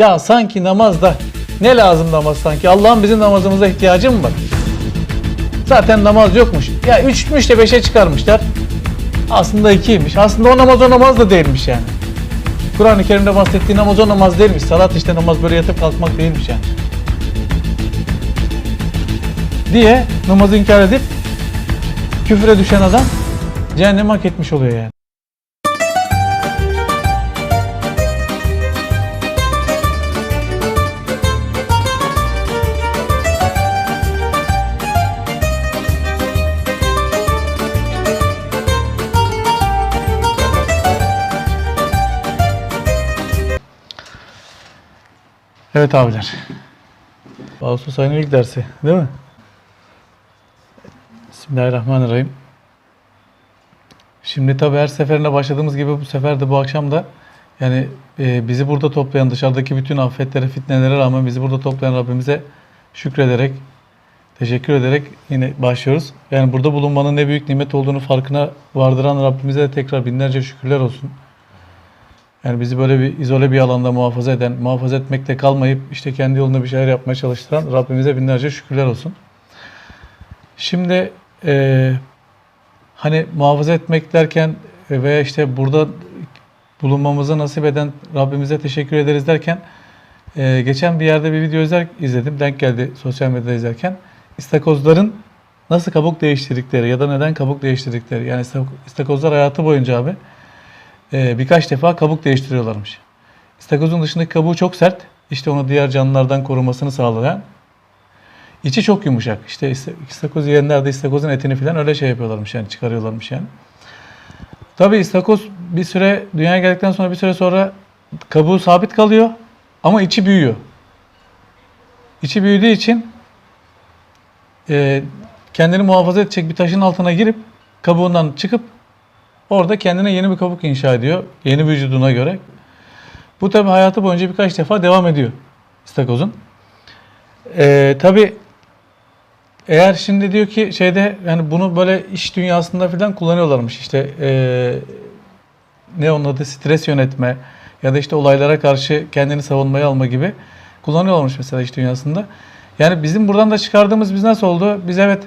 Ya sanki namazda ne lazım namaz sanki? Allah'ın bizim namazımıza ihtiyacı mı var? Zaten namaz yokmuş. Ya üçmüş de beşe çıkarmışlar. Aslında ikiymiş. Aslında o namaz o namaz da değilmiş yani. Kur'an-ı Kerim'de bahsettiği namaz o namaz değilmiş. Salat işte namaz böyle yatıp kalkmak değilmiş yani. Diye namazı inkar edip küfre düşen adam cehennemi hak etmiş oluyor yani. Evet abiler. Ağustos ayının ilk dersi değil mi? Bismillahirrahmanirrahim. Şimdi tabii her seferinde başladığımız gibi bu sefer de bu akşam da yani e, bizi burada toplayan dışarıdaki bütün afetlere, fitnelere rağmen bizi burada toplayan Rabbimize şükrederek, teşekkür ederek yine başlıyoruz. Yani burada bulunmanın ne büyük nimet olduğunu farkına vardıran Rabbimize de tekrar binlerce şükürler olsun. Yani bizi böyle bir izole bir alanda muhafaza eden, muhafaza etmekle kalmayıp işte kendi yolunda bir şeyler yapmaya çalıştıran Rabbimize binlerce şükürler olsun. Şimdi e, hani muhafaza etmek derken ve işte burada bulunmamızı nasip eden Rabbimize teşekkür ederiz derken e, geçen bir yerde bir video izler, izledim. Denk geldi sosyal medyada izlerken. İstakozların nasıl kabuk değiştirdikleri ya da neden kabuk değiştirdikleri. Yani istak- istakozlar hayatı boyunca abi e, birkaç defa kabuk değiştiriyorlarmış. İstakozun dışındaki kabuğu çok sert. İşte onu diğer canlılardan korumasını sağlayan. İçi çok yumuşak. İşte ista- istakoz yiyenler de istakozun etini falan öyle şey yapıyorlarmış yani çıkarıyorlarmış yani. Tabi istakoz bir süre dünyaya geldikten sonra bir süre sonra kabuğu sabit kalıyor ama içi büyüyor. İçi büyüdüğü için e, kendini muhafaza edecek bir taşın altına girip kabuğundan çıkıp orada kendine yeni bir kabuk inşa ediyor. Yeni vücuduna göre. Bu tabi hayatı boyunca birkaç defa devam ediyor istakozun. E, tabi eğer şimdi diyor ki şeyde yani bunu böyle iş dünyasında falan kullanıyorlarmış işte eee, ne onun adı stres yönetme ya da işte olaylara karşı kendini savunmaya alma gibi kullanıyorlarmış mesela iş dünyasında. Yani bizim buradan da çıkardığımız biz nasıl oldu? Biz evet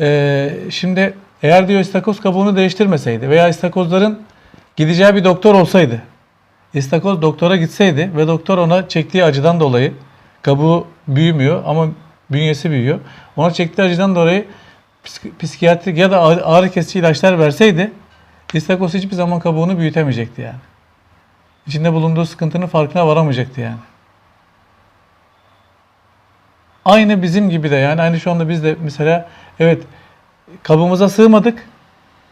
eee, şimdi eğer diyor istakoz kabuğunu değiştirmeseydi veya istakozların gideceği bir doktor olsaydı İstakoz doktora gitseydi ve doktor ona çektiği acıdan dolayı kabuğu büyümüyor ama bünyesi büyüyor. Ona çektiği acıdan dolayı psik- psikiyatrik ya da ağrı kesici ilaçlar verseydi istakoz hiçbir zaman kabuğunu büyütemeyecekti yani. İçinde bulunduğu sıkıntının farkına varamayacaktı yani. Aynı bizim gibi de yani aynı şu anda biz de mesela evet kabımıza sığmadık.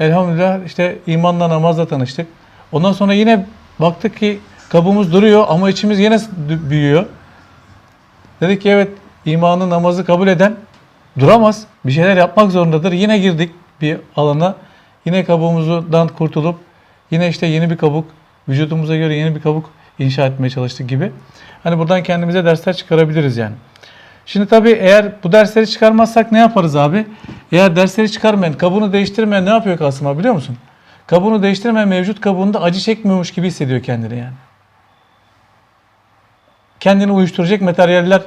Elhamdülillah işte imanla namazla tanıştık. Ondan sonra yine baktık ki kabımız duruyor ama içimiz yine büyüyor. Dedik ki evet imanı namazı kabul eden duramaz. Bir şeyler yapmak zorundadır. Yine girdik bir alana. Yine kabuğumuzdan kurtulup yine işte yeni bir kabuk vücudumuza göre yeni bir kabuk inşa etmeye çalıştık gibi. Hani buradan kendimize dersler çıkarabiliriz yani. Şimdi tabii eğer bu dersleri çıkarmazsak ne yaparız abi? Eğer dersleri çıkarmayan, kabuğunu değiştirmeyen ne yapıyor Kasım biliyor musun? Kabuğunu değiştirmeyen mevcut kabuğunda acı çekmiyormuş gibi hissediyor kendini yani. Kendini uyuşturacak materyaller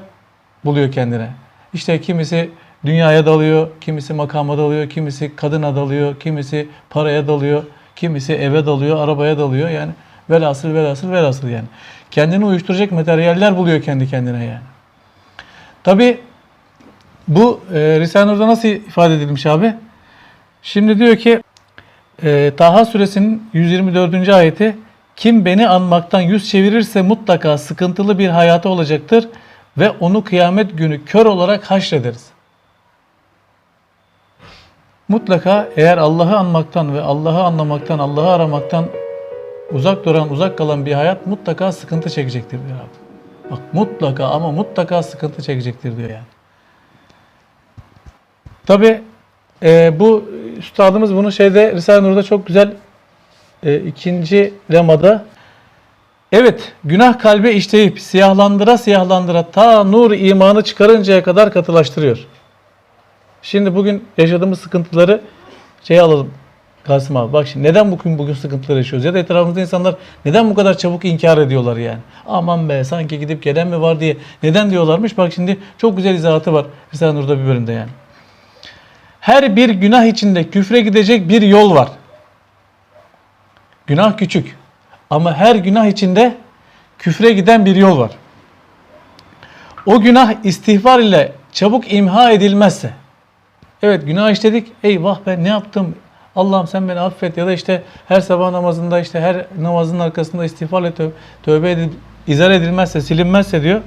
buluyor kendine. İşte kimisi dünyaya dalıyor, kimisi makama dalıyor, kimisi kadına dalıyor, kimisi paraya dalıyor, kimisi eve dalıyor, arabaya dalıyor. Yani velhasıl velhasıl velhasıl yani. Kendini uyuşturacak materyaller buluyor kendi kendine yani. Tabi bu e, Risale-i Nur'da nasıl ifade edilmiş abi? Şimdi diyor ki e, Taha suresinin 124. ayeti kim beni anmaktan yüz çevirirse mutlaka sıkıntılı bir hayatı olacaktır ve onu kıyamet günü kör olarak haşrederiz. Mutlaka eğer Allah'ı anmaktan ve Allah'ı anlamaktan, Allah'ı aramaktan uzak duran, uzak kalan bir hayat mutlaka sıkıntı çekecektir diyor abi. Bak mutlaka ama mutlaka sıkıntı çekecektir diyor yani. Tabi bu üstadımız bunu şeyde Risale-i Nur'da çok güzel e, ikinci lemada Evet, günah kalbe işleyip siyahlandıra siyahlandıra ta nur imanı çıkarıncaya kadar katılaştırıyor. Şimdi bugün yaşadığımız sıkıntıları şey alalım, Kasım abi bak şimdi neden bugün bugün sıkıntılar yaşıyoruz ya da etrafımızda insanlar neden bu kadar çabuk inkar ediyorlar yani. Aman be sanki gidip gelen mi var diye neden diyorlarmış bak şimdi çok güzel izahatı var Risale-i Nur'da bir bölümde yani. Her bir günah içinde küfre gidecek bir yol var. Günah küçük ama her günah içinde küfre giden bir yol var. O günah istiğfar ile çabuk imha edilmezse Evet günah işledik. Eyvah ben ne yaptım? Allah'ım sen beni affet ya da işte her sabah namazında işte her namazın arkasında istiğfarla tö- tövbe edip izah edilmezse, silinmezse diyor.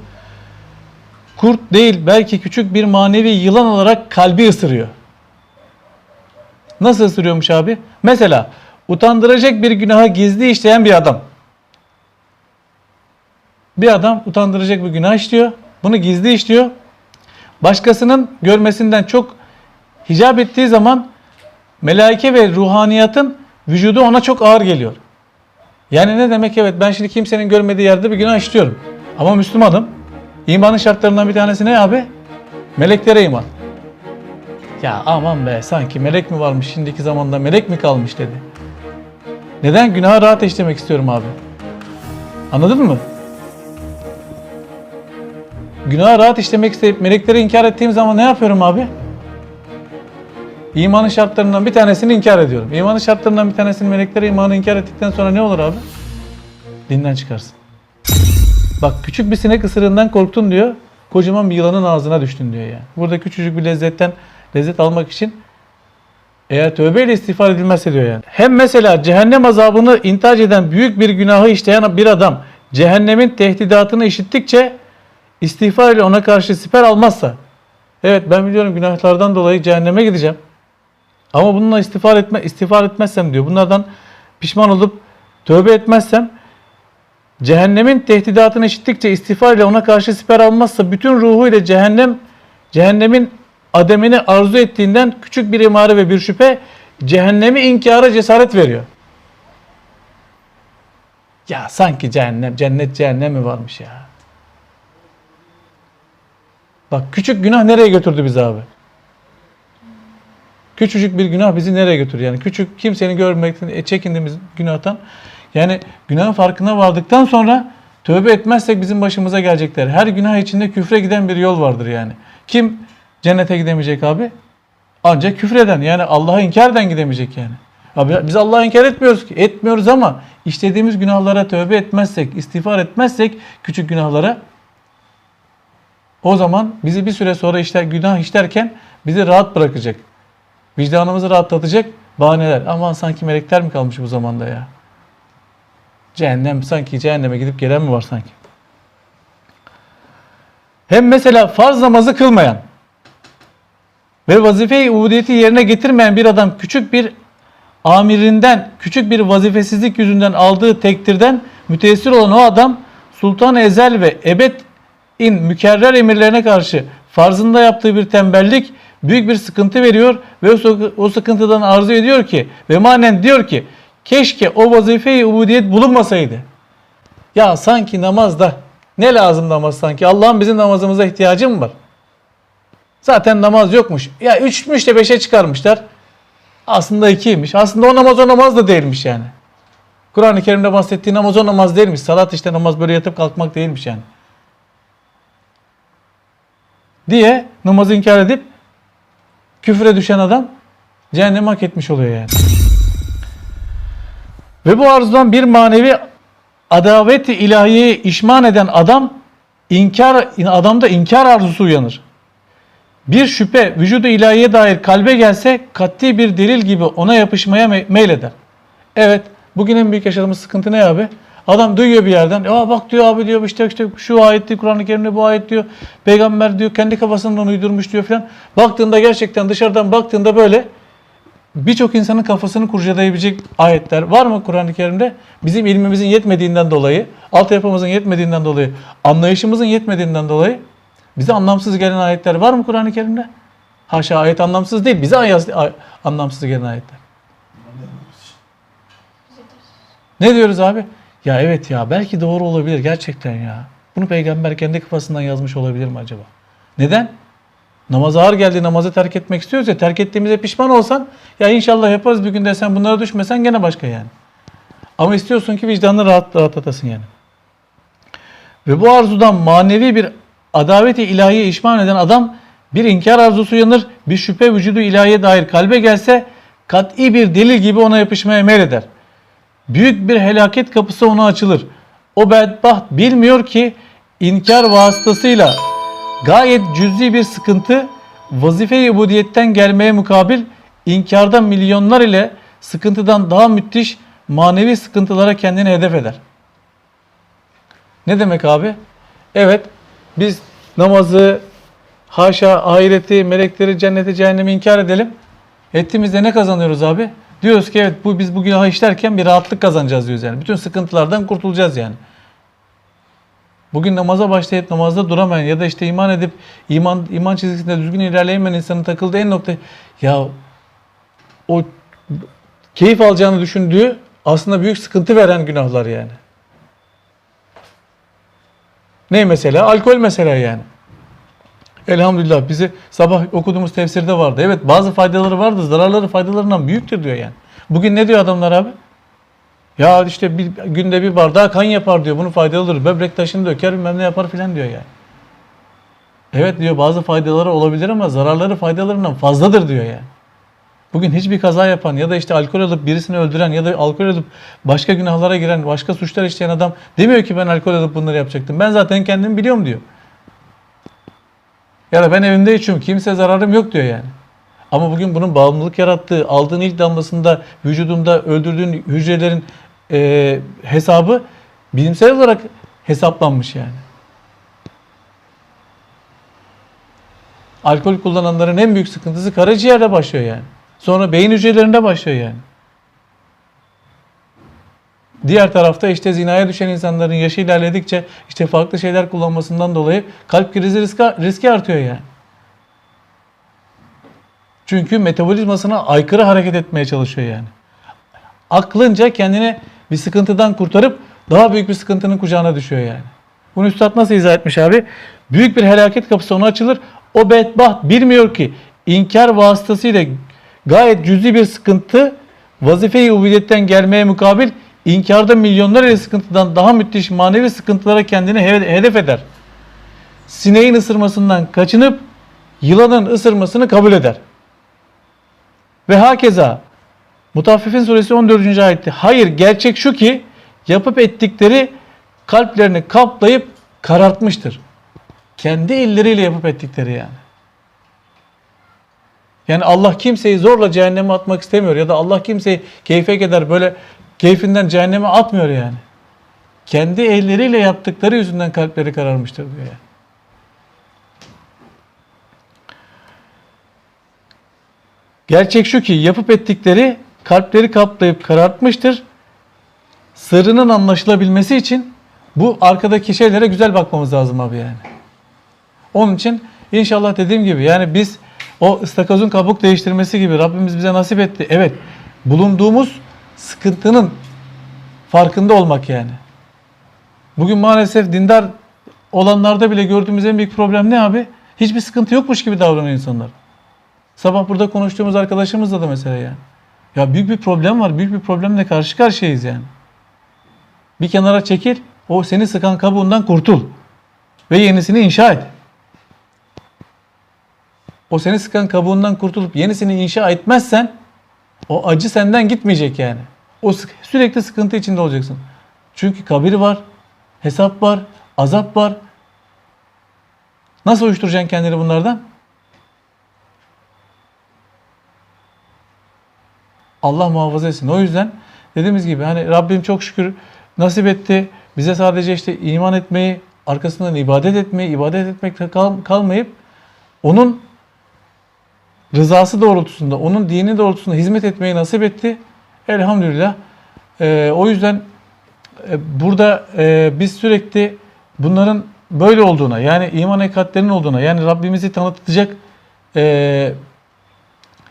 Kurt değil belki küçük bir manevi yılan olarak kalbi ısırıyor. Nasıl ısırıyormuş abi? Mesela utandıracak bir günahı gizli işleyen bir adam. Bir adam utandıracak bir günah işliyor. Bunu gizli işliyor. Başkasının görmesinden çok hicap ettiği zaman melaike ve ruhaniyatın vücudu ona çok ağır geliyor. Yani ne demek evet ben şimdi kimsenin görmediği yerde bir günah işliyorum. Ama Müslümanım. İmanın şartlarından bir tanesi ne abi? Meleklere iman. Ya aman be sanki melek mi varmış şimdiki zamanda melek mi kalmış dedi. Neden? Günaha rahat işlemek istiyorum abi. Anladın mı? Günaha rahat işlemek isteyip melekleri inkar ettiğim zaman ne yapıyorum abi? İmanın şartlarından bir tanesini inkar ediyorum. İmanın şartlarından bir tanesini meleklere imanı inkar ettikten sonra ne olur abi? Dinden çıkarsın. Bak küçük bir sinek ısırığından korktun diyor. Kocaman bir yılanın ağzına düştün diyor yani. Burada küçücük bir lezzetten lezzet almak için eğer tövbeyle istiğfar edilmezse diyor yani. Hem mesela cehennem azabını intihac eden büyük bir günahı işleyen bir adam cehennemin tehdidatını işittikçe istiğfar ile ona karşı siper almazsa evet ben biliyorum günahlardan dolayı cehenneme gideceğim. Ama bununla istiğfar etme istiğfar etmezsem diyor. Bunlardan pişman olup tövbe etmezsem cehennemin tehdidatını işittikçe istiğfar ile ona karşı siper almazsa bütün ruhuyla cehennem cehennemin ademini arzu ettiğinden küçük bir imare ve bir şüphe cehennemi inkara cesaret veriyor. Ya sanki cehennem, cennet cehennem mi varmış ya? Bak küçük günah nereye götürdü bizi abi? Küçücük bir günah bizi nereye götürür? Yani küçük kimsenin görmekten e, çekindiğimiz günahtan yani günahın farkına vardıktan sonra tövbe etmezsek bizim başımıza gelecekler. Her günah içinde küfre giden bir yol vardır yani. Kim cennete gidemeyecek abi? Ancak küfreden yani Allah'a inkar gidemeyecek yani. Abi biz Allah'a inkar etmiyoruz ki. Etmiyoruz ama işlediğimiz günahlara tövbe etmezsek, istiğfar etmezsek küçük günahlara o zaman bizi bir süre sonra işler, günah işlerken bizi rahat bırakacak. Vicdanımızı rahatlatacak bahaneler. Aman sanki melekler mi kalmış bu zamanda ya? Cehennem sanki cehenneme gidip gelen mi var sanki? Hem mesela farz namazı kılmayan ve vazife-i ubudiyeti yerine getirmeyen bir adam küçük bir amirinden, küçük bir vazifesizlik yüzünden aldığı tektirden müteessir olan o adam Sultan Ezel ve Ebed in mükerrer emirlerine karşı farzında yaptığı bir tembellik büyük bir sıkıntı veriyor ve o, sıkı- o sıkıntıdan arzu ediyor ki ve manen diyor ki keşke o vazife-i ubudiyet bulunmasaydı. Ya sanki namazda ne lazım namaz sanki? Allah'ın bizim namazımıza ihtiyacı mı var? Zaten namaz yokmuş. Ya üçmüş de beşe çıkarmışlar. Aslında ikiymiş. Aslında o namaz o namaz da değilmiş yani. Kur'an-ı Kerim'de bahsettiği namaz o namaz değilmiş. Salat işte namaz böyle yatıp kalkmak değilmiş yani. Diye namazı inkar edip küfre düşen adam cehennemi hak etmiş oluyor yani. Ve bu arzudan bir manevi adaveti ilahiyeyi işman eden adam inkar adamda inkar arzusu uyanır. Bir şüphe vücudu ilahiye dair kalbe gelse kat'i bir delil gibi ona yapışmaya me- meyleder. Evet bugün en büyük yaşadığımız sıkıntı ne abi? Adam duyuyor bir yerden. Ya bak diyor abi diyor işte işte şu ayet diyor Kur'an-ı Kerim'de bu ayet diyor. Peygamber diyor kendi kafasından uydurmuş diyor falan. Baktığında gerçekten dışarıdan baktığında böyle birçok insanın kafasını kurcalayabilecek ayetler var mı Kur'an-ı Kerim'de? Bizim ilmimizin yetmediğinden dolayı, altyapımızın yetmediğinden dolayı, anlayışımızın yetmediğinden dolayı bize anlamsız gelen ayetler var mı Kur'an-ı Kerim'de? Haşa ayet anlamsız değil, bize ayet, ay- anlamsız gelen ayetler. Ne diyoruz abi? Ya evet ya belki doğru olabilir gerçekten ya. Bunu peygamber kendi kafasından yazmış olabilir mi acaba? Neden? Namaz ağır geldi namazı terk etmek istiyoruz ya terk ettiğimize pişman olsan ya inşallah yaparız bir gün desen bunlara düşmesen gene başka yani. Ama istiyorsun ki vicdanını rahat rahatlatasın yani. Ve bu arzudan manevi bir adaveti ilahiye işman eden adam bir inkar arzusu yanır, bir şüphe vücudu ilahiye dair kalbe gelse kat'i bir delil gibi ona yapışmaya meyleder. Büyük bir helaket kapısı ona açılır. O bedbaht bilmiyor ki inkar vasıtasıyla gayet cüzi bir sıkıntı vazife-i ubudiyetten gelmeye mukabil inkarda milyonlar ile sıkıntıdan daha müthiş manevi sıkıntılara kendini hedef eder. Ne demek abi? Evet biz namazı, haşa ahireti, melekleri, cenneti, cehennemi inkar edelim. Ettiğimizde ne kazanıyoruz abi? Diyoruz ki evet bu biz bu günahı işlerken bir rahatlık kazanacağız diyoruz yani. Bütün sıkıntılardan kurtulacağız yani. Bugün namaza başlayıp namazda duramayan ya da işte iman edip iman iman çizgisinde düzgün ilerleyemeyen insanın takıldığı en nokta ya o keyif alacağını düşündüğü aslında büyük sıkıntı veren günahlar yani. Ne mesela? Alkol mesela yani. Elhamdülillah bizi sabah okuduğumuz tefsirde vardı. Evet bazı faydaları vardı. Zararları faydalarından büyüktür diyor yani. Bugün ne diyor adamlar abi? Ya işte bir, günde bir bardağı kan yapar diyor. Bunu faydalıdır. Böbrek taşını döker bilmem ne yapar filan diyor yani. Evet diyor bazı faydaları olabilir ama zararları faydalarından fazladır diyor yani. Bugün hiçbir kaza yapan ya da işte alkol alıp birisini öldüren ya da alkol alıp başka günahlara giren, başka suçlar işleyen adam demiyor ki ben alkol alıp bunları yapacaktım. Ben zaten kendimi biliyorum diyor. Ya da ben evimde içiyorum. Kimse zararım yok diyor yani. Ama bugün bunun bağımlılık yarattığı, aldığın ilk damlasında vücudunda öldürdüğün hücrelerin e, hesabı bilimsel olarak hesaplanmış yani. Alkol kullananların en büyük sıkıntısı karaciğerde başlıyor yani. Sonra beyin hücrelerinde başlıyor yani. Diğer tarafta işte zinaya düşen insanların yaşı ilerledikçe işte farklı şeyler kullanmasından dolayı kalp krizi riski, riski artıyor yani. Çünkü metabolizmasına aykırı hareket etmeye çalışıyor yani. Aklınca kendini bir sıkıntıdan kurtarıp daha büyük bir sıkıntının kucağına düşüyor yani. Bunu Üstad nasıl izah etmiş abi? Büyük bir helaket kapısı ona açılır. O bedbaht bilmiyor ki inkar vasıtasıyla gayet cüzi bir sıkıntı vazife-i ubudiyetten gelmeye mukabil inkarda milyonlar ile sıkıntıdan daha müthiş manevi sıkıntılara kendini he- hedef eder. Sineğin ısırmasından kaçınıp yılanın ısırmasını kabul eder. Ve hakeza Mutaffifin suresi 14. ayette hayır gerçek şu ki yapıp ettikleri kalplerini kaplayıp karartmıştır. Kendi elleriyle yapıp ettikleri yani. Yani Allah kimseyi zorla cehenneme atmak istemiyor ya da Allah kimseyi keyfe keder böyle keyfinden cehenneme atmıyor yani. Kendi elleriyle yaptıkları yüzünden kalpleri kararmıştır diyor yani. Gerçek şu ki yapıp ettikleri kalpleri kaplayıp karartmıştır. Sırrının anlaşılabilmesi için bu arkadaki şeylere güzel bakmamız lazım abi yani. Onun için inşallah dediğim gibi yani biz o ıstakozun kabuk değiştirmesi gibi Rabbimiz bize nasip etti. Evet bulunduğumuz sıkıntının farkında olmak yani. Bugün maalesef dindar olanlarda bile gördüğümüz en büyük problem ne abi? Hiçbir sıkıntı yokmuş gibi davranıyor insanlar. Sabah burada konuştuğumuz arkadaşımızla da mesela yani. Ya büyük bir problem var. Büyük bir problemle karşı karşıyayız yani. Bir kenara çekil. O seni sıkan kabuğundan kurtul. Ve yenisini inşa et. O seni sıkan kabuğundan kurtulup yenisini inşa etmezsen o acı senden gitmeyecek yani. O sürekli sıkıntı içinde olacaksın. Çünkü kabir var, hesap var, azap var. Nasıl uyuşturacaksın kendini bunlardan? Allah muhafaza etsin. O yüzden dediğimiz gibi hani Rabbim çok şükür nasip etti. Bize sadece işte iman etmeyi, arkasından ibadet etmeyi, ibadet etmekle kal- kalmayıp onun rızası doğrultusunda, onun dini doğrultusunda hizmet etmeyi nasip etti. Elhamdülillah. Ee, o yüzden e, burada e, biz sürekli bunların böyle olduğuna, yani iman ekatlerinin olduğuna, yani Rabbimizi tanıtacak e,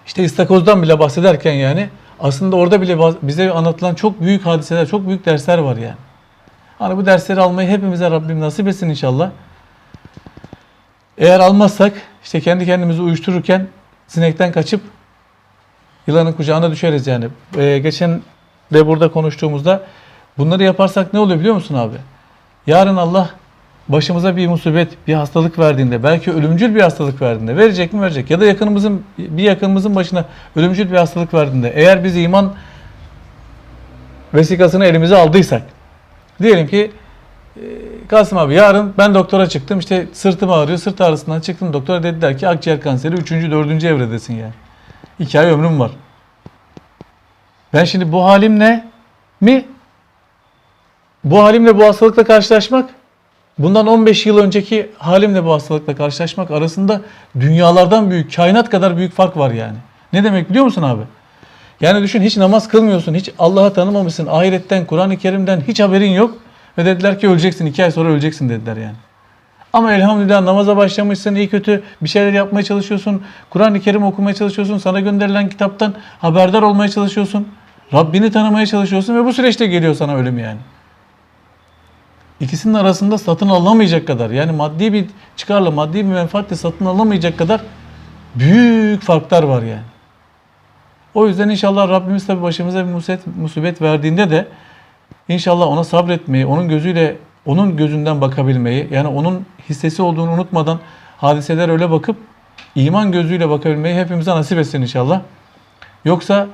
işte istakozdan bile bahsederken yani aslında orada bile bize anlatılan çok büyük hadiseler, çok büyük dersler var yani. Hani bu dersleri almayı hepimize Rabbim nasip etsin inşallah. Eğer almazsak işte kendi kendimizi uyuştururken sinekten kaçıp yılanın kucağına düşeriz yani. Ee, geçen de burada konuştuğumuzda bunları yaparsak ne oluyor biliyor musun abi? Yarın Allah başımıza bir musibet, bir hastalık verdiğinde, belki ölümcül bir hastalık verdiğinde, verecek mi verecek ya da yakınımızın bir yakınımızın başına ölümcül bir hastalık verdiğinde eğer biz iman vesikasını elimize aldıysak diyelim ki Kasım abi yarın ben doktora çıktım işte sırtım ağrıyor sırt ağrısından çıktım doktora dediler ki akciğer kanseri 3. 4. evredesin yani. 2 ay ömrüm var. Ben şimdi bu halimle mi bu halimle bu hastalıkla karşılaşmak bundan 15 yıl önceki halimle bu hastalıkla karşılaşmak arasında dünyalardan büyük, kainat kadar büyük fark var yani. Ne demek biliyor musun abi? Yani düşün hiç namaz kılmıyorsun, hiç Allah'ı tanımamışsın, ahiretten, Kur'an-ı Kerim'den hiç haberin yok. Ve dediler ki öleceksin, iki ay sonra öleceksin dediler yani. Ama elhamdülillah namaza başlamışsın, iyi kötü bir şeyler yapmaya çalışıyorsun. Kur'an-ı Kerim okumaya çalışıyorsun, sana gönderilen kitaptan haberdar olmaya çalışıyorsun. Rabbini tanımaya çalışıyorsun ve bu süreçte geliyor sana ölüm yani. İkisinin arasında satın alınamayacak kadar yani maddi bir çıkarla maddi bir menfaatle satın alınamayacak kadar büyük farklar var yani. O yüzden inşallah Rabbimiz tabi başımıza bir musibet, musibet verdiğinde de inşallah ona sabretmeyi, onun gözüyle, onun gözünden bakabilmeyi, yani onun hissesi olduğunu unutmadan hadiseler öyle bakıp iman gözüyle bakabilmeyi hepimize nasip etsin inşallah. Yoksa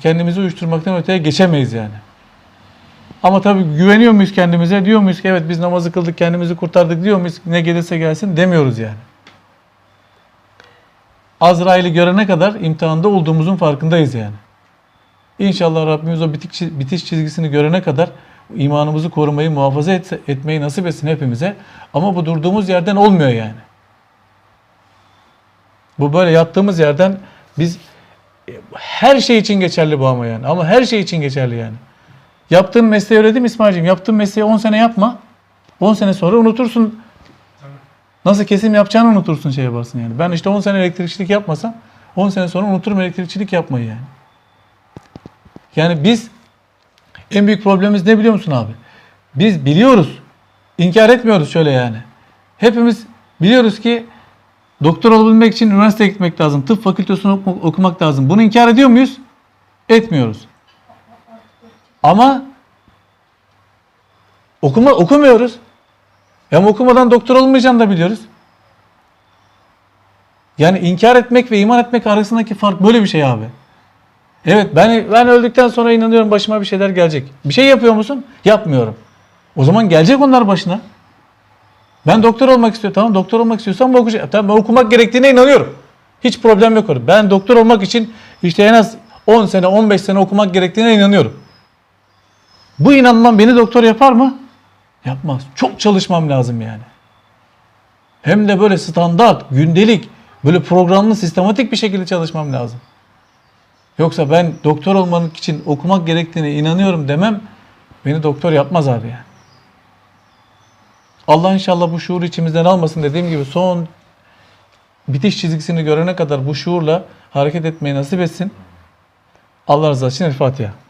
kendimizi uyuşturmaktan öteye geçemeyiz yani. Ama tabii güveniyor muyuz kendimize? Diyor muyuz ki evet biz namazı kıldık, kendimizi kurtardık diyor muyuz? Ne gelirse gelsin demiyoruz yani. Azrail'i görene kadar imtihanda olduğumuzun farkındayız yani. İnşallah Rabbimiz o bitiş, bitiş çizgisini görene kadar imanımızı korumayı, muhafaza et, etmeyi nasip etsin hepimize. Ama bu durduğumuz yerden olmuyor yani. Bu böyle yattığımız yerden biz her şey için geçerli bu ama yani. Ama her şey için geçerli yani. Yaptığın mesleği öyle değil mi İsmail'cim? Yaptığın mesleği 10 sene yapma. 10 sene sonra unutursun. Nasıl kesim yapacağını unutursun şey yaparsın yani. Ben işte 10 sene elektrikçilik yapmasam 10 sene sonra unuturum elektrikçilik yapmayı yani. Yani biz en büyük problemimiz ne biliyor musun abi? Biz biliyoruz. İnkar etmiyoruz şöyle yani. Hepimiz biliyoruz ki doktor olabilmek için üniversiteye gitmek lazım. Tıp fakültesini oku- okumak lazım. Bunu inkar ediyor muyuz? Etmiyoruz. Ama okuma okumuyoruz. Ama okumadan doktor olmayacağını da biliyoruz. Yani inkar etmek ve iman etmek arasındaki fark böyle bir şey abi. Evet ben ben öldükten sonra inanıyorum başıma bir şeyler gelecek. Bir şey yapıyor musun? Yapmıyorum. O zaman gelecek onlar başına. Ben doktor olmak istiyorum. Tamam doktor olmak istiyorsan bu okuyacak. Tamam ben okumak gerektiğine inanıyorum. Hiç problem yok orada. Ben doktor olmak için işte en az 10 sene 15 sene okumak gerektiğine inanıyorum. Bu inanmam beni doktor yapar mı? Yapmaz. Çok çalışmam lazım yani. Hem de böyle standart, gündelik, böyle programlı, sistematik bir şekilde çalışmam lazım. Yoksa ben doktor olmak için okumak gerektiğine inanıyorum demem beni doktor yapmaz abi yani. Allah inşallah bu şuur içimizden almasın dediğim gibi son bitiş çizgisini görene kadar bu şuurla hareket etmeyi nasip etsin. Allah rızası için El Fatiha.